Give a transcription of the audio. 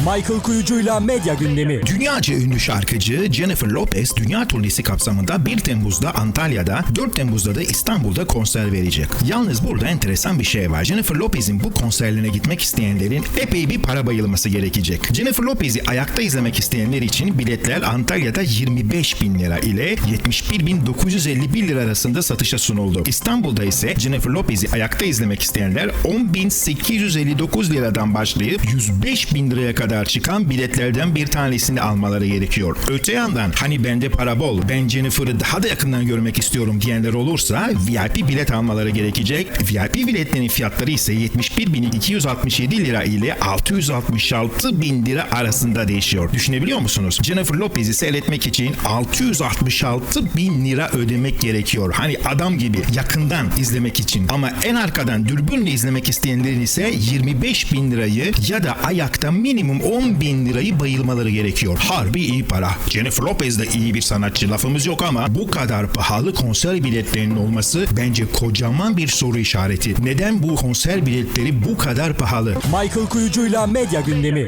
Michael Kuyucu'yla medya gündemi. Dünyaca ünlü şarkıcı Jennifer Lopez dünya turnesi kapsamında 1 Temmuz'da Antalya'da, 4 Temmuz'da da İstanbul'da konser verecek. Yalnız burada enteresan bir şey var. Jennifer Lopez'in bu konserlerine gitmek isteyenlerin epey bir para bayılması gerekecek. Jennifer Lopez'i ayakta izlemek isteyenler için biletler Antalya'da 25 bin lira ile 71 bin 951 lira arasında satışa sunuldu. İstanbul'da ise Jennifer Lopez'i ayakta izlemek isteyenler 10 bin 859 liradan başlayıp 105 bin liraya kadar çıkan biletlerden bir tanesini almaları gerekiyor. Öte yandan hani bende para bol ben Jennifer'ı daha da yakından görmek istiyorum diyenler olursa VIP bilet almaları gerekecek. VIP biletlerin fiyatları ise 71.267 lira ile 666 bin lira arasında değişiyor. Düşünebiliyor musunuz? Jennifer Lopez'i seyretmek için 666 bin lira ödemek gerekiyor. Hani adam gibi yakından izlemek için. Ama en arkadan dürbünle izlemek isteyenlerin ise 25 bin lirayı ya da ayakta minimum 10 bin lirayı bayılmaları gerekiyor. Harbi iyi para. Jennifer Lopez de iyi bir sanatçı lafımız yok ama bu kadar pahalı konser biletlerinin olması bence kocaman bir soru işareti. Neden bu konser biletleri bu kadar pahalı? Michael Kuyucu'yla medya gündemi.